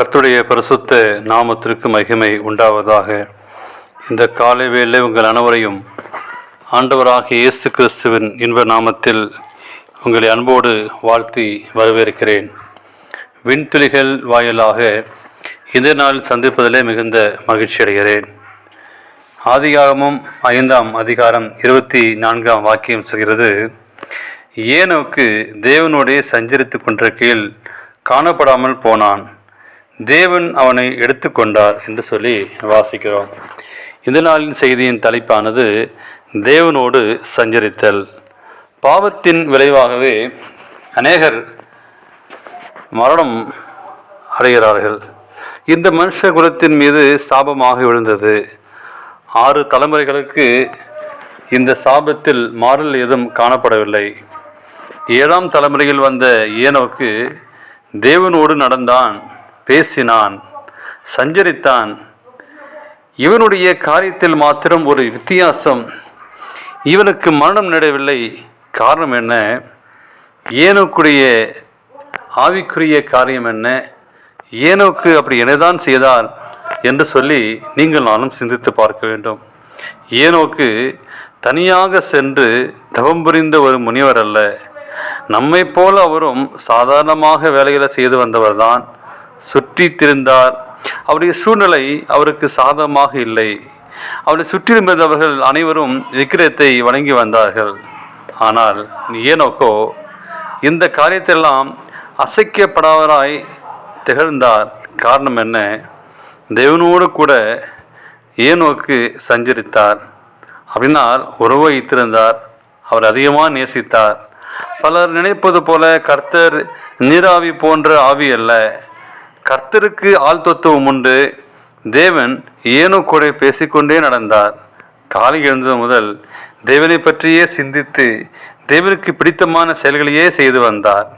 கர்த்துடைய பரிசுத்த நாமத்திற்கு மகிமை உண்டாவதாக. இந்த காலை வேலை உங்கள் அனைவரையும் ஆண்டவராகிய இயேசு கிறிஸ்துவின் இன்ப நாமத்தில் உங்களை அன்போடு வாழ்த்தி வரவேற்கிறேன். விண்துளிகள் வாயிலாக இந்த நாள் சந்திப்பதிலே மிகுந்த மகிழ்ச்சி அடைகிறேன். ஆதிகாரமும் ஐந்தாம் அதிகாரம் இருபத்தி நான்காம் வாக்கியம் சொல்கிறது ஏனோக்கு தேவனோடே சஞ்சரித்து கொண்டிருக்கையில் காணப்படாமல் போனான். தேவன் அவனை எடுத்துக்கொண்டார் என்று சொல்லி வாசிக்கிறோம். இந்த நாளின் செய்தியின் தலைப்பானது தேவனோடு சஞ்சரித்தல். பாவத்தின் விளைவாகவே அநேகர் மரணம் அடைகிறார்கள். இந்த மனுஷ குலத்தின் மீது சாபமாக விழுந்தது. ஆறு தலைமுறைகளுக்கு இந்த சாபத்தில் மாறல் ஏதும் காணப்படவில்லை. ஏழாம் தலைமுறையில் வந்த ஏனோக்கு தேவனோடு நடந்தான் பேசினான் சஞ்சரித்தான். இவனுடைய காரியத்தில் மாத்திரம் ஒரு வித்தியாசம். இவனுக்கு மரணம் நடவில்லை. காரணம் என்ன? ஏனோக்குடைய ஆவிக்குரிய காரியம் என்ன? ஏனோக்கு அப்படி என்னதான் செய்தார் என்று சொல்லி நீங்கள் நானும் சிந்தித்து பார்க்க வேண்டும். ஏனோக்கு தனியாக சென்று தவம் புரிந்த ஒரு முனிவர் அல்ல. நம்மை போல அவரும் சாதாரணமாக வேலைகளை செய்து வந்தவர்தான். சுற்றி திரிந்தார் அவருடைய சூழ்நிலை அவருக்கு சாதகமாக இல்லை. அவரை சுற்றியிருந்தவர்கள் அனைவரும் விக்கிரத்தை வணங்கி வந்தார்கள். ஆனால் ஏனோக்கோ இந்த காரியத்தெல்லாம் அசைக்கப்படாதவராய் திகழ்ந்தார். காரணம் என்ன? தேவனோடு கூட ஏனோக்கு சஞ்சரித்தார். அப்படின்னால் உறவு வைத்திருந்தார். அவர் அதிகமாக நேசித்தார். பலர் நினைப்பது போல கர்த்தர் நீராவி போன்ற ஆவி அல்ல. கர்த்தருக்கு ஆள் உண்டு. தேவன் ஏனோ கூட பேசிக்கொண்டே நடந்தார். காலை எழுந்தது முதல் தேவனை பற்றியே சிந்தித்து தேவனுக்கு பிடித்தமான செயல்களையே செய்து வந்தார்.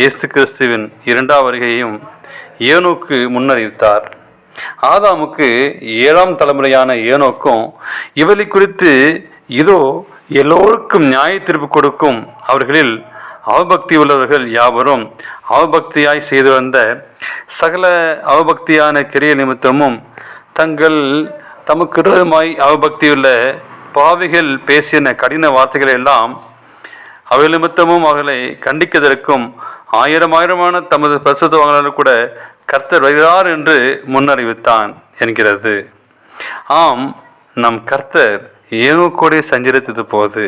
இயேசு கிறிஸ்துவின் இரண்டாம் வருகையையும் ஏனோக்கு முன்னறிவித்தார் ஆதாமுக்கு ஏழாம் தலைமுறையான ஏனோக்கும் இவளை குறித்து இதோ எல்லோருக்கும் நியாய தீர்ப்பு கொடுக்கும் அவர்களில் அவபக்தி உள்ளவர்கள் யாவரும் அவபக்தியாய் செய்து வந்த சகல அவபக்தியான கிரிய நிமித்தமும் தங்கள் தமக்கு விரோதமாய் அவபக்தியுள்ள பாவிகள் பேசின கடின வார்த்தைகளை எல்லாம் அவை நிமித்தமும் அவர்களை கண்டிக்கதற்கும் ஆயிரம் ஆயிரமான தமது பரிசுத்தவங்களால் கூட கர்த்தர் வருகிறார் என்று முன்னறிவித்தான் என்கிறது. ஆம் நம் கர்த்தர் ஏனோ கூட சஞ்சரித்தது போது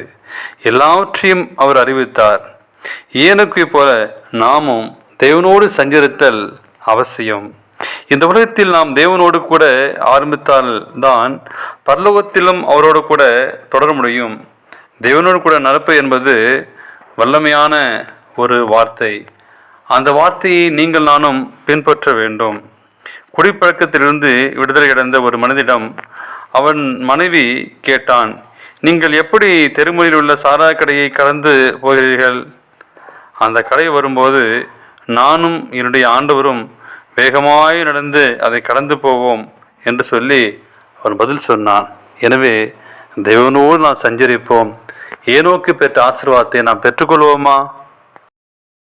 எல்லாவற்றையும் அவர் அறிவித்தார். ஏனுக்கு போல நாமும் தேவனோடு சஞ்சரித்தல் அவசியம். இந்த உலகத்தில் நாம் தேவனோடு கூட ஆரம்பித்தால் தான் பரலோகத்திலும் அவரோடு கூட தொடர முடியும். தேவனோடு கூட நடப்பு என்பது வல்லமையான ஒரு வார்த்தை. அந்த வார்த்தையை நீங்கள் நானும் பின்பற்ற வேண்டும். குடிப்பழக்கத்திலிருந்து விடுதலை அடைந்த ஒரு மனிதிடம் அவன் மனைவி கேட்டான் நீங்கள் எப்படி தெருமுறையில் உள்ள சாரா கடையை கடந்து போகிறீர்கள்? அந்த கடை வரும்போது நானும் என்னுடைய ஆண்டவரும் வேகமாய் நடந்து அதை கடந்து போவோம் என்று சொல்லி அவன் பதில் சொன்னான். எனவே தேவனோடு நாம் சஞ்சரிப்போம். ஏனோக்கு பெற்ற ஆசீர்வாதத்தை நாம் பெற்றுக்கொள்வோமா?